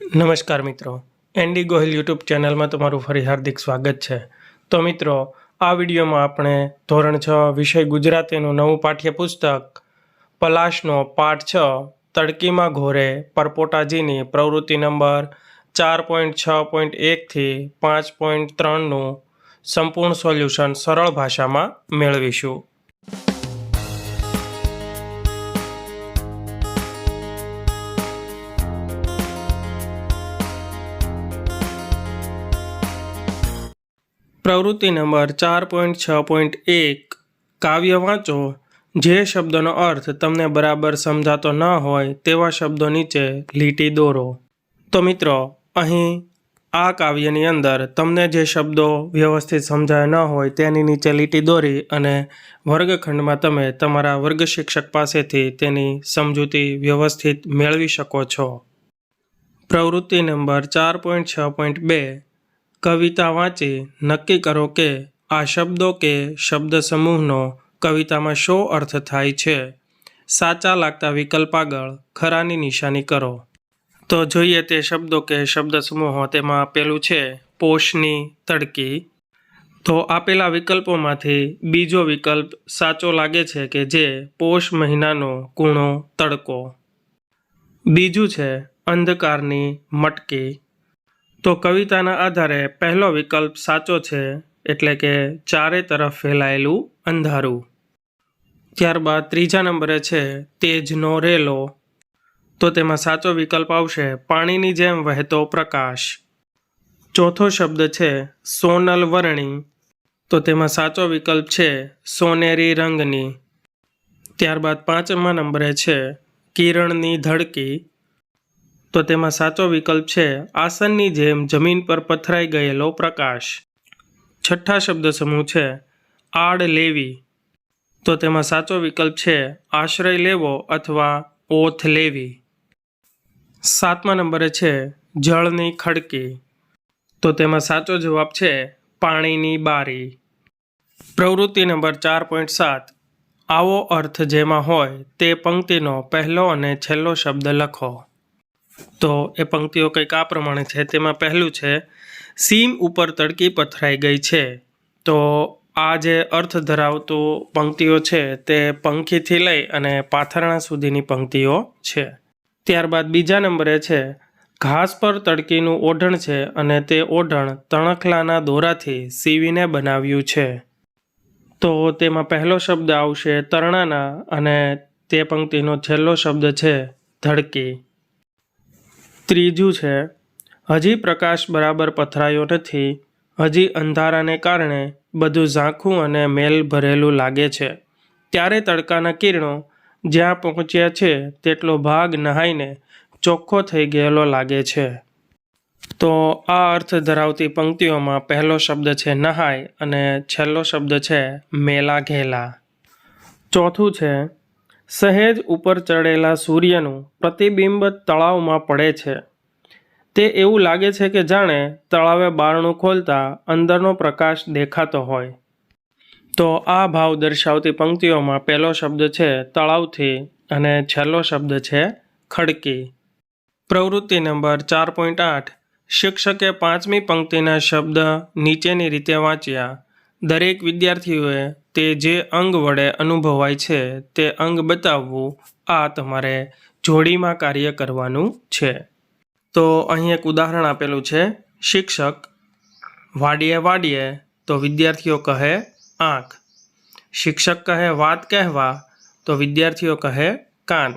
નમસ્કાર મિત્રો. Andy Gohil YouTube ચેનલમાં તમારું ફરી હાર્દિક સ્વાગત છે. તો મિત્રો, આ વિડીયોમાં આપણે ધોરણ છ વિષય ગુજરાતીનું નવું પાઠ્યપુસ્તક, પલાશનો પાઠ છ, તડકીમાં ઘોરે પરપોટાજીની પ્રવૃત્તિ નંબર ચાર પોઈન્ટ છ પોઈન્ટ એકથી પાંચ પોઈન્ટ ત્રણનું સંપૂર્ણ સોલ્યુશન સરળ ભાષામાં મેળવીશું. પ્રવૃત્તિ નંબર ચાર પોઈન્ટ છ પોઈન્ટ એક. કાવ્ય વાંચો. જે શબ્દનો અર્થ તમને બરાબર સમજાતો ન હોય તેવા શબ્દો નીચે લીટી દોરો. તો મિત્રો, અહીં આ કાવ્યની અંદર તમને જે શબ્દો વ્યવસ્થિત સમજાયા ન હોય તેની નીચે લીટી દોરી અને વર્ગખંડમાં તમે તમારા વર્ગ શિક્ષક પાસેથી તેની સમજૂતી વ્યવસ્થિત મેળવી શકો છો. પ્રવૃત્તિ નંબર ચાર પોઈન્ટ છ પોઈન્ટ બે. કવિતા વાંચી નક્કી કરો કે આ શબ્દો કે શબ્દ સમૂહનો કવિતામાં શો અર્થ થાય છે? સાચા લાગતા વિકલ્પ આગળ ખરાની નિશાની કરો. તો જોઈએ તે શબ્દો કે શબ્દ સમૂહો તેમાં પેલું છે, પોષની તડકી. તો આપેલા વિકલ્પોમાંથી બીજો વિકલ્પ સાચો લાગે છે કે જે પોષ મહિનાનો કૂણો તડકો. બીજું છે અંધકારની મટકી. તો કવિતાના આધારે પહેલો વિકલ્પ સાચો છે એટલે કે ચારે તરફ ફેલાયેલું અંધારું. ત્યારબાદ ત્રીજા નંબરે છે તેજનો રેલો. તો તેમાં સાચો વિકલ્પ આવશે પાણીની જેમ વહેતો પ્રકાશ. ચોથો શબ્દ છે સોનલ વર્ણી. તો તેમાં સાચો વિકલ્પ છે સોનેરી રંગની. ત્યારબાદ પાંચમા નંબરે છે કિરણની ધડકી. તો તેમાં સાચો વિકલ્પ છે આસનની જેમ જમીન પર પથરાઈ ગયેલો પ્રકાશ. છઠ્ઠા શબ્દ સમૂહ છે આડ લેવી. તો તેમાં સાચો વિકલ્પ છે આશ્રય લેવો અથવા ઓથ લેવી. સાતમા નંબરે છે જળની ખડકી. તો તેમાં સાચો જવાબ છે પાણીની બારી. પ્રવૃત્તિ નંબર ચાર પોઈન્ટ સાત. આવો અર્થ જેમાં હોય તે પંક્તિનો પહેલો અને છેલ્લો શબ્દ લખો. તો એ પંક્તિઓ કંઈક આ પ્રમાણે છે. તેમાં પહેલું છે, સીમ ઉપર તડકી પથરાઈ ગઈ છે. તો આ જે અર્થ ધરાવતું પંક્તિઓ છે તે પંખીથી લઈ અને પાથરણા સુધીની પંક્તિઓ છે. ત્યારબાદ બીજા નંબરે છે, ઘાસ પર તડકીનું ઓઢણ છે અને તે ઓઢણ તણખલાના દોરાથી સીવીને બનાવ્યું છે. તો તેમાં પહેલો શબ્દ આવશે તરણાના અને તે પંક્તિનો છેલ્લો શબ્દ છે, ધડકી. ત્રીજું છે, હજી પ્રકાશ બરાબર પથરાયો નથી, હજી અંધારાને કારણે બધું ઝાંખું અને મેલ ભરેલું લાગે છે. ત્યારે તડકાના કિરણો જ્યાં પહોંચ્યા છે તેટલો ભાગ નહાઈને ચોખ્ખો થઈ ગયેલો લાગે છે. તો આ અર્થ ધરાવતી પંક્તિઓમાં પહેલો શબ્દ છે નહાય અને છેલ્લો શબ્દ છે મેલા ઘેલા. ચોથું છે સહેજ ઉપર ચડેલા સૂર્યનું પ્રતિબિંબ તળાવમાં પડે છે. તે એવું લાગે છે કે જાણે તળાવે બારણું ખોલતા અંદરનો પ્રકાશ દેખાતો હોય. તો આ ભાવ દર્શાવતી પંક્તિઓમાં પહેલો શબ્દ છે તળાવથી અને છેલ્લો શબ્દ છે ખડકી. પ્રવૃત્તિ નંબર ચાર પોઈન્ટ આઠ. શિક્ષકે પાંચમી પંક્તિના શબ્દ નીચેની રીતે વાંચ્યા. દરેક વિદ્યાર્થીઓએ તે જે અંગ વડે અનુભવાય છે, તે અંગ બતાવવું આ તમારે જોડીમાં કાર્ય કરવાનું છે. તો અહીં એક ઉદાહરણ આપેલું છે, શિક્ષક વાડીએ વાડીએ તો વિદ્યાર્થીઓ કહે આંખ. શિક્ષક કહે વાત કહેવા તો વિદ્યાર્થીઓ કહે કાન.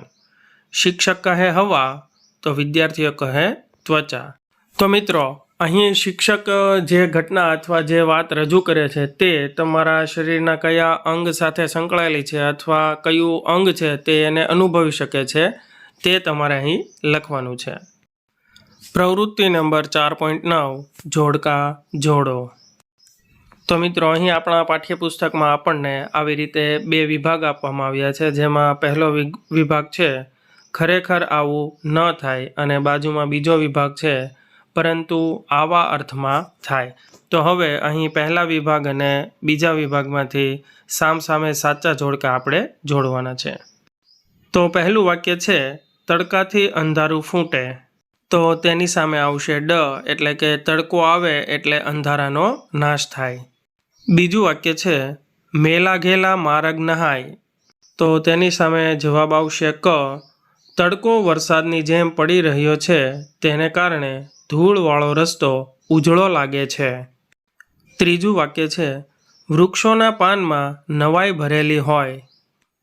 શિક્ષક કહે હવા તો વિદ્યાર્થીઓ કહે ત્વચા. તો મિત્રો અહીં શિક્ષક જે ઘટના અથવા જે વાત રજૂ કરે છે તે તમારા શરીરના કયા અંગ સાથે સંકળાયેલી છે અથવા કયું અંગ છે તે એને અનુભવી શકે છે તે તમારે અહીં લખવાનું છે. પ્રવૃત્તિ નંબર ચાર પોઈન્ટ નવ, જોડકા, જોડો. તો મિત્રો, અહીં આપણા પાઠ્યપુસ્તકમાં આપણને આવી રીતે બે વિભાગ આપવામાં આવ્યા છે, જેમાં પહેલો વિભાગ છે, ખરેખર આવું ન થાય અને બાજુમાં બીજો વિભાગ છે પરંતુ આવા અર્થમાં થાય. તો હવે અહીં પહેલા વિભાગ અને બીજા વિભાગમાંથી સામસામે સાચા જોડકા આપણે જોડવાના છે. તો પહેલું વાક્ય છે, તડકાથી અંધારું ફૂટે. તો તેની સામે આવશે ડ, એટલે કે તડકો આવે એટલે અંધારાનો નાશ થાય. બીજું વાક્ય છે, મેલા ઘેલા માર્ગ નહાય. તો તેની સામે જવાબ આવશે ક, તડકો વરસાદની જેમ પડી રહ્યો છે, તેને કારણે ધૂળવાળો રસ્તો ઉજળો લાગે છે. ત્રીજું વાક્ય છે, વૃક્ષોના પાનમાં નવાઈ ભરેલી હોય.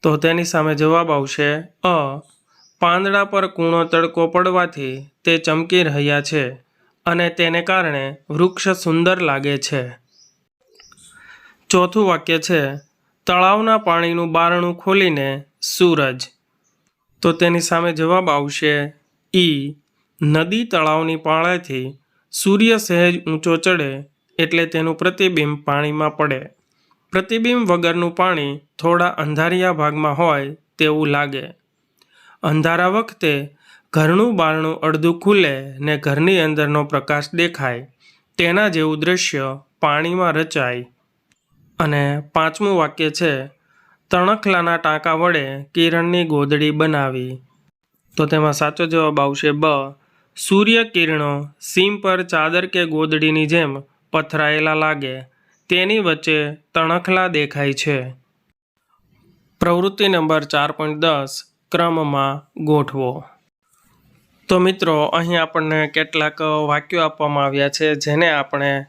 તો તેની સામે જવાબ આવશે, અ. પાંદડા પર કૂણો તડકો પડવાથી તે ચમકી રહ્યા છે અને તેને કારણે વૃક્ષ સુંદર લાગે છે. ચોથું વાક્ય છે, તળાવના પાણીનું બારણું ખોલીને સૂરજ. તો તેની સામે જવાબ આવશે, ઈ. નદી તળાવની પાળેથી સૂર્ય સહેજ ઊંચો ચડે એટલે તેનું પ્રતિબિંબ પાણીમાં પડે. પ્રતિબિંબ વગરનું પાણી થોડા અંધારિયા ભાગમાં હોય તેવું લાગે. અંધારા વખતે ઘરનું બારણું અડધું ખુલે ને ઘરની અંદરનો પ્રકાશ દેખાય. તેના જેવું દ્રશ્ય પાણીમાં રચાય. અને પાંચમું વાક્ય છે, તણખલાના ટાંકા વડે કિરણની ગોદડી બનાવી. તો તેમાં સાચો જવાબ આવશે બ. સૂર્ય કિરણો સીમ પર ચાદર કે ગોદડીની જેમ પથરાયેલા લાગે, તેની વચ્ચે તણખલા દેખાય છે. પ્રવૃત્તિ નંબર ચાર પોઈન્ટ દસ, ક્રમમાં ગોઠવો. તો મિત્રો, અહીં આપણને કેટલાક વાક્યો આપવામાં આવ્યા છે, જેને આપણે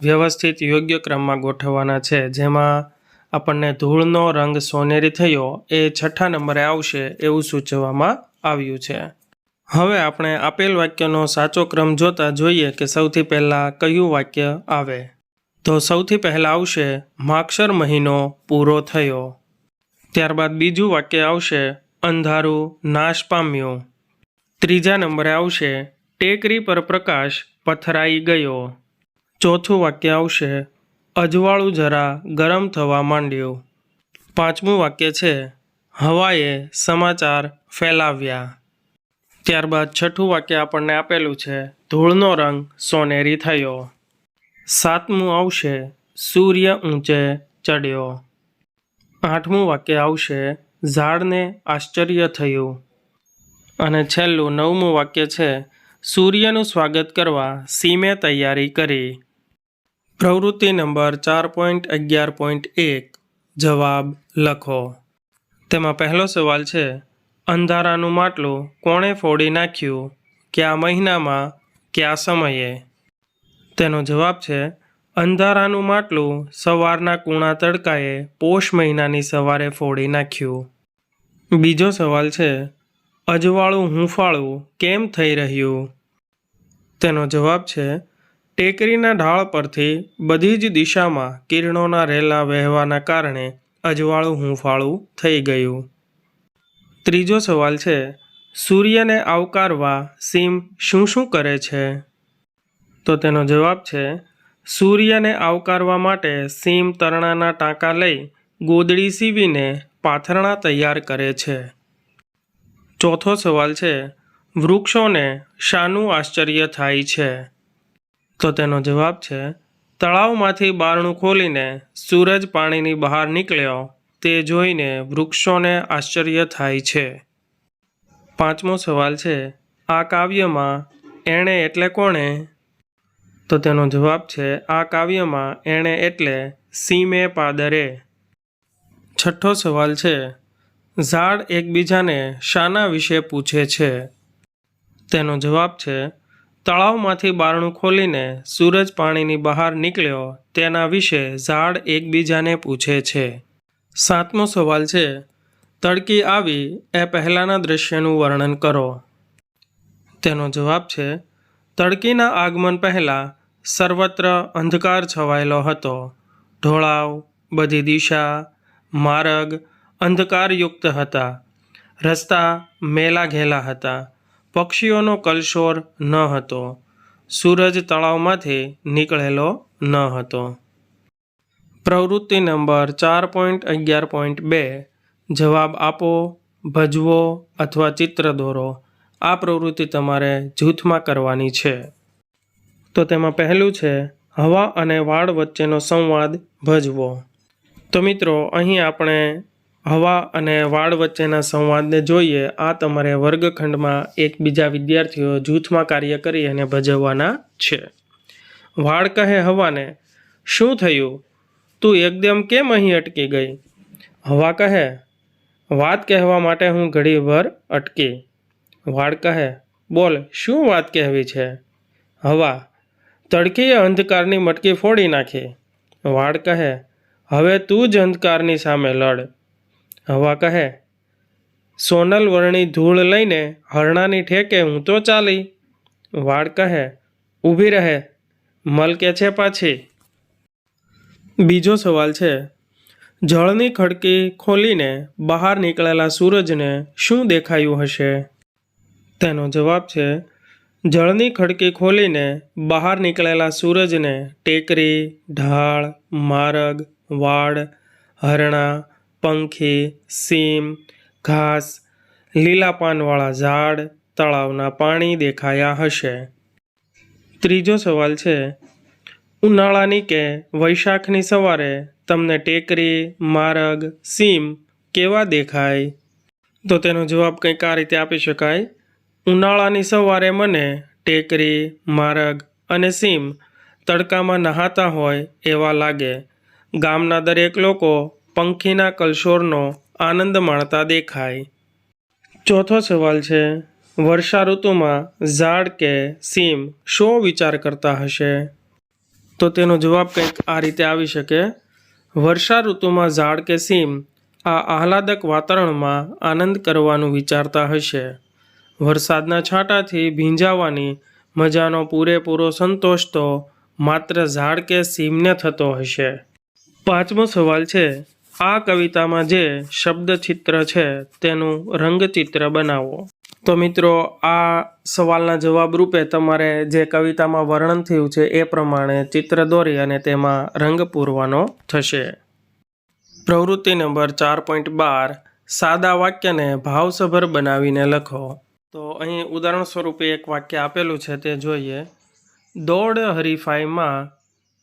વ્યવસ્થિત યોગ્ય ક્રમમાં ગોઠવવાના છે. જેમાં આપણને ધૂળનો રંગ સોનેરી થયો, એ છઠ્ઠા નંબરે આવશે એવું સૂચવવામાં આવ્યું છે. હવે આપણે આપેલ વાક્યનો સાચો ક્રમ જોતા જોઈએ કે સૌથી પહેલાં કયું વાક્ય આવે. તો સૌથી પહેલાં આવશે માક્ષર મહિનો પૂરો થયો. ત્યારબાદ બીજું વાક્ય આવશે, અંધારું નાશ પામ્યું. ત્રીજા નંબરે આવશે, ટેકરી પર પ્રકાશ પથરાઈ ગયો. ચોથું વાક્ય આવશે, અજવાળું જરા ગરમ થવા માંડ્યું. પાંચમું વાક્ય છે, હવાએ સમાચાર ફેલાવ્યા. ત્યારબાદ છઠ્ઠું વાક્ય આપણને આપેલું છે, ધૂળનો રંગ સોનેરી થયો. સાતમું આવશે, સૂર્ય ઊંચે ચડ્યો. આઠમું વાક્ય આવશે, ઝાડને આશ્ચર્ય થયું. અને છેલ્લું નવમું વાક્ય છે, સૂર્યનું સ્વાગત કરવા સીમે તૈયારી કરી. પ્રવૃત્તિ નંબર ચાર પોઈન્ટ અગિયાર પોઈન્ટ એક. જવાબ લખો. તેમાં પહેલો સવાલ છે અંધારાનું માટલું કોણે ફોડી નાખ્યું? કયા મહિનામાં? કયા સમયે? તેનો જવાબ છે, અંધારાનું માટલું સવારના કૂણા તડકાએ પોષ મહિનાની સવારે ફોડી નાખ્યું. બીજો સવાલ છે, અજવાળું હુંફાળું કેમ થઈ રહ્યું? તેનો જવાબ છે, ટેકરીના ઢાળ પરથી બધી જ દિશામાં કિરણોના રેલા વહેવાના કારણે અજવાળું હુંફાળું થઈ ગયું. ત્રીજો સવાલ છે, સૂર્યને આવકારવા સીમ શું શું કરે છે? તો તેનો જવાબ છે, સૂર્યને આવકારવા માટે સીમ તરણાના ટાંકા લઈ ગોદડી સીવીને પાથરણા તૈયાર કરે છે. ચોથો સવાલ છે, વૃક્ષોને શાનું આશ્ચર્ય થાય છે? તો તેનો જવાબ છે, તળાવમાંથી બારણું ખોલીને સૂરજ પાણીની બહાર નીકળ્યો તે જોઈને વૃક્ષોને આશ્ચર્ય થાય છે. પાંચમો સવાલ છે, આ કાવ્યમાં એણે એટલે કોણે? તો તેનો જવાબ છે, આ કાવ્યમાં એણે એટલે સીમે પાદરે. છઠ્ઠો સવાલ છે, ઝાડ એકબીજાને શાના વિશે પૂછે છે. તેનો જવાબ છે, તળાવમાંથી બારણું ખોલીને સૂરજ પાણીની બહાર નીકળ્યો તેના વિશે ઝાડ એકબીજાને પૂછે છે. સાતમો સવાલ છે, તડકી આવી એ પહેલાંના દૃશ્યનું વર્ણન કરો. તેનો જવાબ છે, તડકીના આગમન પહેલાં સર્વત્ર અંધકાર છવાયેલો હતો. ઢોળાવ, બધી દિશા, માર્ગ અંધકારયુક્ત હતા. રસ્તા મેલા ઘેલા હતા. પક્ષીઓનો કલશોર ન હતો. સૂરજ તળાવમાંથી નીકળેલો ન હતો. પ્રવૃત્તિ નંબર ચાર પોઈન્ટ અગિયાર પોઈન્ટ બે. જવાબ આપો, ભજવો અથવા ચિત્ર દોરો. આ પ્રવૃત્તિ તમારે જૂથમાં કરવાની છે. તો તેમાં પહેલું છે, હવા અને વાળ વચ્ચેનો સંવાદ ભજવો. તો મિત્રો, અહીં આપણે હવા અને વાળ વચ્ચેના સંવાદને જોઈએ. આ તમારે વર્ગખંડમાં એકબીજા વિદ્યાર્થીઓ જૂથમાં કાર્ય કરી અને ભજવવાના છે. વાળ કહે હવાને, શું થયું? તું એકદમ કેમ અહીં અટકી ગઈ? હવા કહે, વાત કહેવા માટે હું ઘડીભર અટકી. વાળ કહે, બોલ, શું વાત કહેવી છે? હવા, તડકીએ અંધકારની મટકી ફોડી નાખી. વાળ કહે, હવે તું જ અંધકારની સામે લડ. હવા કહે સોનલ વર્ણી ધૂળ લઈને હરણાની ઠેકે હું તો ચાલી. વાળ કહે, ઊભી રહે, મલકે છે પાછી. બીજો સવાલ છે, જળની ખડકી ખોલીને બહાર નીકળેલા સૂરજને શું દેખાયું હશે? તેનો જવાબ છે, જળની ખડકી ખોલીને બહાર નીકળેલા સૂરજને ટેકરી, ઢાળ, માર્ગ, વાડ, હરણા, પંખી, સીમ, ઘાસ લીલા પાનવાળા ઝાડ, તળાવના પાણી દેખાયા હશે. ત્રીજો સવાલ છે ઉનાળાની કે વૈશાખની સવારે તમને ટેકરી, માર્ગ, સીમ કેવા દેખાય? તો તેનો જવાબ કંઈક આ રીતે આપી શકાય. ઉનાળાની સવારે મને ટેકરી, માર્ગ અને સીમ તડકામાં નહાતા હોય એવા લાગે. ગામના દરેક લોકો પંખીના કલશોરનો આનંદ માણતા દેખાય. ચોથો સવાલ છે વર્ષા ઋતુમાં ઝાડ કે સીમ શો વિચાર કરતા હશે? તો તેનો જવાબ કંઈક આ રીતે આવી શકે. વર્ષા ઋતુમાં ઝાડ કે સીમ આ આહલાદક વાતાવરણમાં આનંદ કરવાનું વિચારતા હશે. વરસાદના છાંટાથી ભીંજાવાની મજાનો પૂરેપૂરો સંતોષ તો માત્ર ઝાડ કે સીમને થતો હશે. પાંચમો સવાલ છે, આ કવિતામાં જે શબ્દચિત્ર છે તેનું રંગચિત્ર બનાવો. તો મિત્રો, આ સવાલના જવાબ રૂપે તમારે જે કવિતામાં વર્ણન થયું છે એ પ્રમાણે ચિત્ર દોરી અને તેમાં રંગ પૂરવાનો થશે. પ્રવૃત્તિ નંબર ચાર પોઈન્ટ બાર, સાદા વાક્યને ભાવસભર બનાવીને લખો. તો અહીં ઉદાહરણ સ્વરૂપે એક વાક્ય આપેલું છે, તે જોઈએ. દોડ હરીફાઈમાં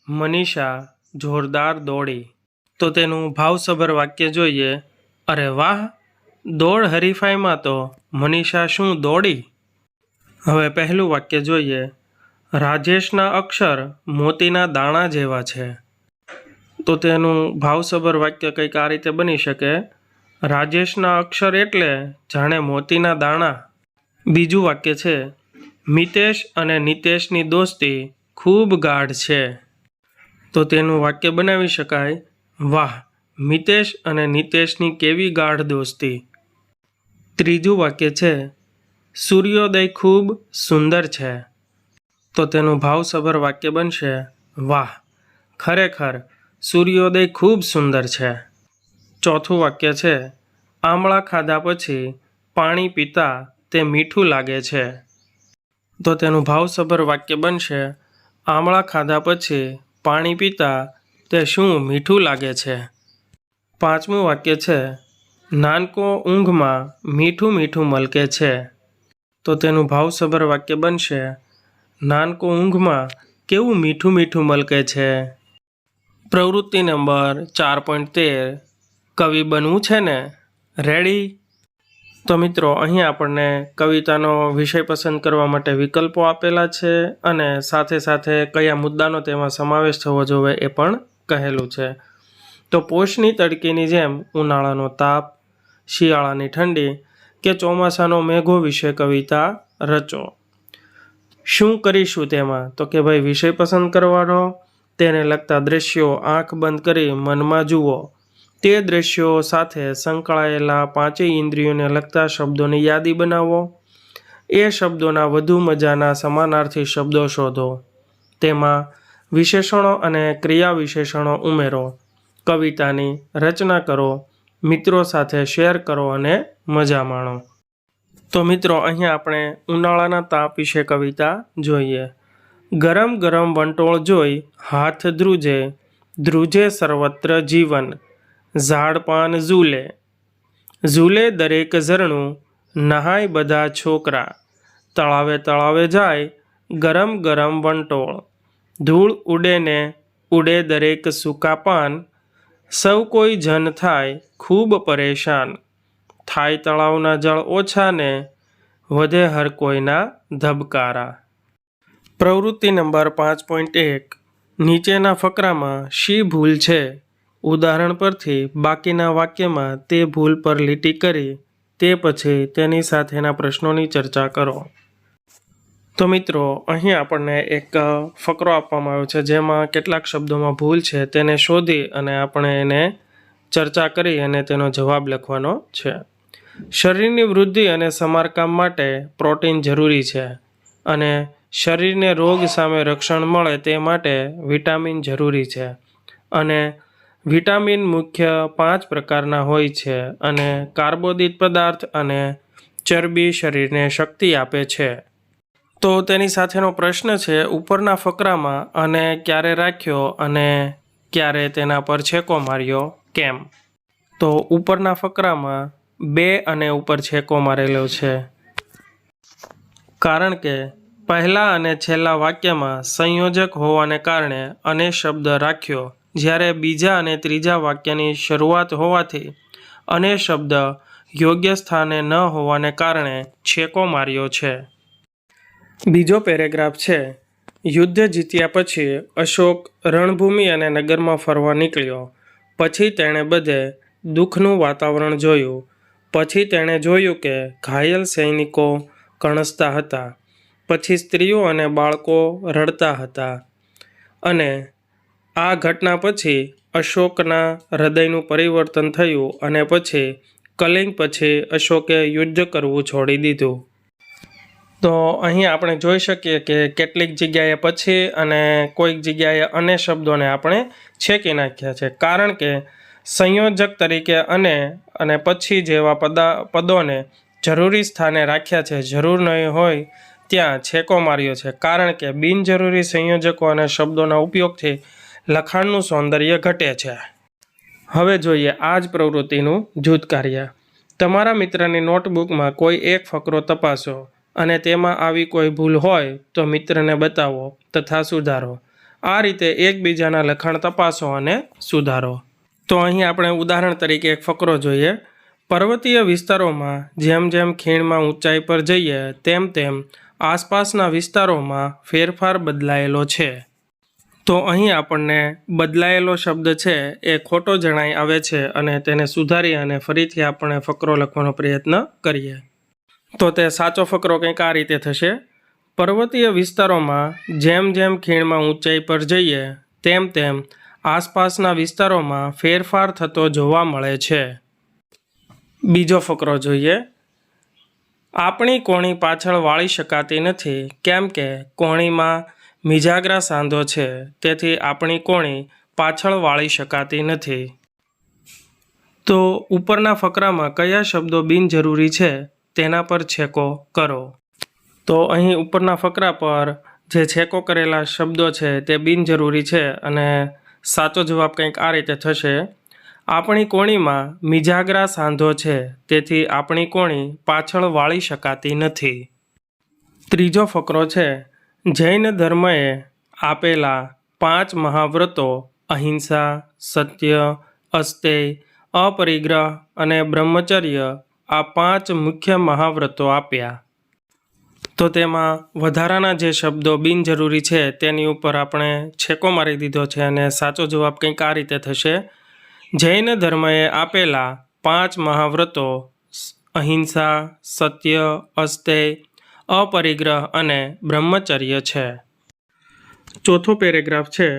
મનીષા જોરદાર દોડી. તો તેનું ભાવસભર વાક્ય જોઈએ. અરે વાહ દોડ હરીફાઈમાં તો મનીષા શું દોડી? હવે પહેલું વાક્ય જોઈએ. રાજેશના અક્ષર મોતીના દાણા જેવા છે. તો તેનું ભાવસભર વાક્ય કંઈક આ રીતે બની શકે. રાજેશના અક્ષર એટલે જાણે મોતીના દાણા. બીજું વાક્ય છે, મિતેશ અને નિતેશની દોસ્તી ખૂબ ગાઢ છે. તો તેનું વાક્ય બનાવી શકાય, વાહ, મિતેશ અને નિતેશની કેવી ગાઢ દોસ્તી. ત્રીજું વાક્ય છે, સૂર્યોદય ખૂબ સુંદર છે. તો તેનું ભાવસભર વાક્ય બનશે, વાહ, ખરેખર સૂર્યોદય ખૂબ સુંદર છે. ચોથું વાક્ય છે, આમળા ખાધા પછી પાણી પીતા તે મીઠું લાગે છે. તો તેનું ભાવસભર વાક્ય બનશે, આમળા ખાધા પછી પાણી પીતા તે શું મીઠું લાગે છે? પાંચમું વાક્ય છે નાનકો ઊંઘમાં મીઠું મીઠું મલકે છે. તો તેનું ભાવસભર વાક્ય બનશે, નાનકો ઊંઘમાં કેવું મીઠું મીઠું મલકે છે? પ્રવૃત્તિ નંબર ચાર પોઈન્ટ તેર. કવિ બનવું છે ને? રેડી તો મિત્રો અહીં આપણને કવિતાનો વિષય પસંદ કરવા માટે વિકલ્પો આપેલા છે અને સાથે સાથે કયા મુદ્દાનો તેમાં સમાવેશ થવો જોઈએ એ પણ કહેલું છે. તો પોષની તડકીની જેમ ઉનાળાનો તાપ શિયાળાની ઠંડી કે ચોમાસાનો મેઘો વિશે કવિતા રચો. શું કરીશું તેમાં? તો કે ભાઈ, વિષય પસંદ કરવાનો? તેને લગતા દ્રશ્યો આંખ બંધ કરી મનમાં જુઓ. તે દ્રશ્યો સાથે સંકળાયેલા પાંચેય ઇન્દ્રિયોને લગતા શબ્દોની યાદી બનાવો. એ શબ્દોના વધુ મજાના સમાનાર્થી શબ્દો શોધો. તેમાં વિશેષણો અને ક્રિયા વિશેષણો ઉમેરો. કવિતાની રચના કરો. મિત્રો સાથે શેર કરો અને મજા માણો. તો મિત્રો, અહીંયા આપણે ઉનાળાના તાપ વિશે કવિતા જોઈએ. ગરમ ગરમ વંટોળ જોઈ હાથ ધ્રુજે ધ્રુજે સર્વત્ર જીવન, ઝાડ પાન ઝૂલે. ઝૂલે દરેક ઝરણું, નહાય બધા છોકરા. તળાવે તળાવે જાય ગરમ ગરમ વંટોળ. ધૂળ ઉડે ને ઉડે દરેક સૂકા પાન સૌ કોઈ જન થાય ખૂબ પરેશાન. થાય તળાવના જળ ઓછા ને વધે હર કોઈના ધબકારા. પ્રવૃત્તિ નંબર પાંચ પોઈન્ટ એક. નીચેના ફકરામાં શી ભૂલ છે? ઉદાહરણ પરથી બાકીના વાક્યમાં તે ભૂલ પર લીટી કરી તે પછી તેની સાથેના પ્રશ્નોની ચર્ચા કરો. તો મિત્રો, અહીં આપણને એક ફકરો આપવામાં આવ્યો છે, જેમાં કેટલાક શબ્દોમાં ભૂલ છે, તેને શોધી અને આપણે એને ચર્ચા કરી અને તેનો જવાબ લખવાનો છે. શરીરની વૃદ્ધિ અને સમારકામ માટે પ્રોટીન જરૂરી છે અને શરીરને રોગ સામે રક્ષણ મળે તે માટે વિટામિન જરૂરી છે અને વિટામિન મુખ્ય પાંચ પ્રકારના હોય છે અને કાર્બોદિત પદાર્થ અને ચરબી શરીરને શક્તિ આપે છે. તો તેની સાથેનો પ્રશ્ન છે, ઉપરના ફકરામાં અને ક્યારે રાખ્યો અને ક્યારે તેના પર છેકો માર્યો, કેમ? તો ઉપરના ફકરામાં બે અને ઉપર છેકો મારેલો છે. કારણ કે પહેલાં અને છેલ્લા વાક્યમાં સંયોજક હોવાને કારણે અને શબ્દ રાખ્યો, જ્યારે બીજા અને ત્રીજા વાક્યની શરૂઆત હોવાથી અને શબ્દ યોગ્ય સ્થાને ન હોવાને કારણે છેકો માર્યો છે. બીજો પેરેગ્રાફ છે, યુદ્ધ જીત્યા પછી અશોક રણભૂમિ અને નગરમાં ફરવા નીકળ્યો. પછી તેણે બધે દુઃખનું વાતાવરણ જોયું. પછી તેણે જોયું કે ઘાયલ સૈનિકો કણસતા હતા. પછી સ્ત્રીઓ અને બાળકો રડતા હતા. અને આ ઘટના પછી અશોકના હૃદયનું પરિવર્તન થયું અને પછી કલિંગ પછી અશોકે યુદ્ધ કરવું છોડી દીધું. તો અહીં આપણે જોઈ શકીએ કે કેટલીક જગ્યાએ પછી અને કોઈક જગ્યાએ અને શબ્દોને આપણે છેકી નાખ્યા છે. કારણ કે સંયોજક તરીકે અને અને પછી જેવા પદા, પદોને જરૂરી સ્થાને રાખ્યા છે, જરૂર નહીં હોય ત્યાં છેકો માર્યો છે. કારણ કે બિનજરૂરી સંયોજકો અને શબ્દોના ઉપયોગથી લખાણનું સૌંદર્ય ઘટે છે. હવે જોઈએ આ જ પ્રવૃત્તિનું જૂથ કાર્ય તમારા મિત્રની નોટબુકમાં કોઈ એક ફકરો તપાસો. અને તેમાં આવી કોઈ ભૂલ હોય તો મિત્રને બતાવો તથા સુધારો. આ રીતે એકબીજાના લખાણ તપાસો અને સુધારો. તો અહીં આપણે ઉદાહરણ તરીકે એક ફકરો જોઈએ. પર્વતીય વિસ્તારોમાં જેમ જેમ ખીણમાં ઊંચાઈ પર જઈએ તેમ તેમ આસપાસના વિસ્તારોમાં ફેરફાર બદલાયેલો છે. તો અહીં આપણને બદલાયેલો શબ્દ છે એ ખોટો જણાઈ આવે છે અને તેને સુધારી અને ફરીથી આપણે ફકરો લખવાનો પ્રયત્ન કરીએ. તો તે સાચો ફકરો કંઈક આ રીતે થશે. પર્વતીય વિસ્તારોમાં જેમ જેમ ખીણમાં ઊંચાઈ પર જઈએ, તેમ તેમ આસપાસના વિસ્તારોમાં ફેરફાર થતો જોવા મળે છે. બીજો ફકરો જોઈએ. આપણી કોણી પાછળ વાળી શકાતી નથી, કેમ કે કોણીમાં મિજાગરા સાંધો છે, તેથી આપણી કોણી પાછળ વાળી શકાતી નથી. તો ઉપરના ફકરામાં કયા શબ્દો બિનજરૂરી છે? તેના પર છેકો કરો. તો અહીં ઉપરના ફકરા પર જે છેકો કરેલા શબ્દો છે તે બિનજરૂરી છે અને સાચો જવાબ કંઈક આ રીતે થશે. આપણી કોણીમાં મિજાગરા સાંધો છે, તેથી આપણી કોણી પાછળ વાળી શકાતી નથી. ત્રીજો ફકરો છે, જૈન ધર્મએ આપેલા પાંચ મહાવ્રતો અહિંસા, સત્ય, અસ્તેય, અપરિગ્રહ અને બ્રહ્મચર્ય આ પાંચ મુખ્ય મહાવ્રતો આપ્યા. તો તેમાં વધારાના જે શબ્દો બિનજરૂરી છે, તેની ઉપર આપણે છેકો મારી દીધો છે અને સાચો જવાબ કંઈક આ રીતે થશે. જૈન ધર્મએ આપેલા પાંચ મહાવ્રતો અહિંસા, સત્ય અસ્તેય અપરિગ્રહ અને બ્રહ્મચર્ય છે. ચોથો પેરેગ્રાફ છે,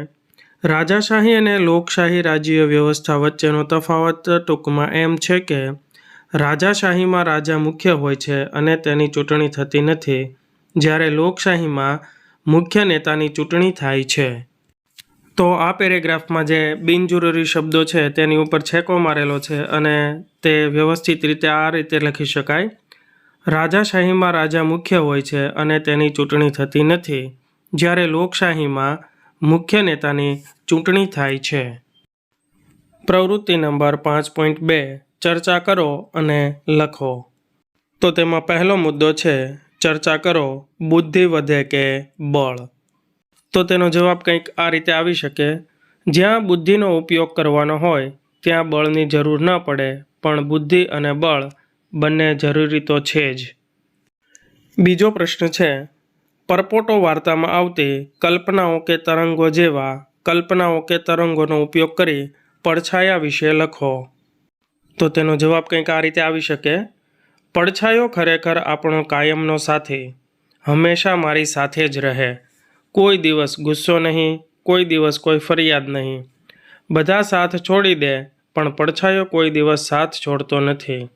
રાજાશાહી અને લોકશાહી રાજ્ય વ્યવસ્થા વચ્ચેનો તફાવત ટૂંકમાં એમ છે કે રાજાશાહીમાં રાજા મુખ્ય હોય છે અને તેની ચૂંટણી થતી નથી, જ્યારે લોકશાહીમાં મુખ્ય નેતાની ચૂંટણી થાય છે. તો આ પેરેગ્રાફમાં જે બિનજરૂરી શબ્દો છે, તેની ઉપર છેકો મારેલો છે અને તે વ્યવસ્થિત રીતે આ રીતે લખી શકાય. રાજાશાહીમાં રાજા મુખ્ય હોય છે અને તેની ચૂંટણી થતી નથી, જ્યારે લોકશાહીમાં મુખ્ય નેતાની ચૂંટણી થાય છે. પ્રવૃત્તિ નંબર પાંચ પોઈન્ટ બે. ચર્ચા કરો અને લખો. તો તેમાં પહેલો મુદ્દો છે, ચર્ચા કરો બુદ્ધિ વધે કે બળ? તો તેનો જવાબ કંઈક આ રીતે આવી શકે. જ્યાં બુદ્ધિનો ઉપયોગ કરવાનો હોય, ત્યાં બળની જરૂર ન પડે, પણ બુદ્ધિ અને બળ બંને જરૂરી તો છે જ. બીજો પ્રશ્ન છે, પરપોટો વાર્તામાં આવતી કલ્પનાઓ કે તરંગો જેવા કલ્પનાઓ કે તરંગોનો ઉપયોગ કરી પડછાયા વિશે લખો. તો તેનો જવાબ કંઈક આ રીતે આવી શકે. પડછાયો ખરેખર આપણો કાયમનો સાથી. હંમેશા મારી સાથે જ રહે. કોઈ દિવસ ગુસ્સો નહીં, કોઈ દિવસ કોઈ ફરિયાદ નહીં. બધા સાથ છોડી દે, પણ પડછાયો કોઈ દિવસ સાથ છોડતો નથી.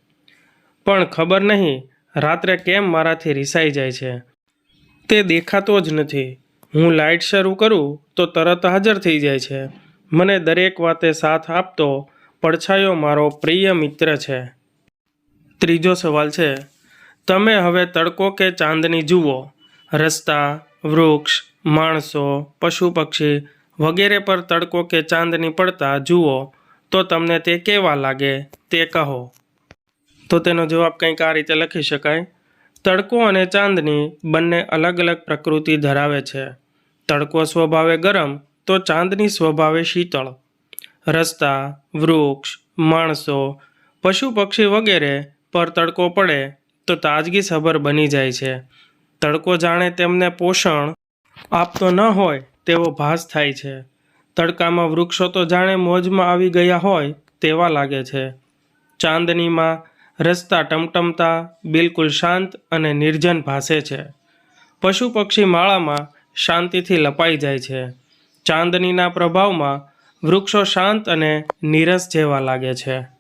પણ ખબર નહીં, રાત્રે કેમ મારાથી રિસાઈ જાય છે? તે દેખાતો જ નથી. હું લાઇટ શરૂ કરું તો તરત હાજર થઈ જાય છે. મને દરેક વાતે સાથ આપતો પડછાયો મારો પ્રિય મિત્ર છે. ત્રીજો સવાલ છે, તમે હવે તડકો કે ચાંદની જુઓ? રસ્તા, વૃક્ષ, માણસો, પશુ પક્ષી વગેરે પર તડકો કે ચાંદની પડતા જુઓ, તો તમને તે કેવા લાગે તે કહો. તો તેનો જવાબ કંઈક આ રીતે લખી શકાય. તડકો અને ચાંદની બંને અલગ અલગ પ્રકૃતિ ધરાવે છે. તડકો સ્વભાવે ગરમ, તો ચાંદની સ્વભાવે શીતળ. રસ્તા, વૃક્ષ, માણસો, પશુ પક્ષી વગેરે પર તડકો પડે તો તાજગી સભર બની જાય છે. તડકો જાણે તેમને પોષણ આપતો ન હોય તેવો ભાસ થાય છે. તડકામાં વૃક્ષો તો જાણે મોજમાં આવી ગયા હોય તેવા લાગે છે. ચાંદનીમાં રસ્તા ટમટમતા, બિલકુલ શાંત અને નિર્જન ભાસે છે. પશુ પક્ષી માળામાં શાંતિથી લપાઈ જાય છે. ચાંદનીના પ્રભાવમાં વૃક્ષો શાંત અને નીરસ જેવા લાગે છે.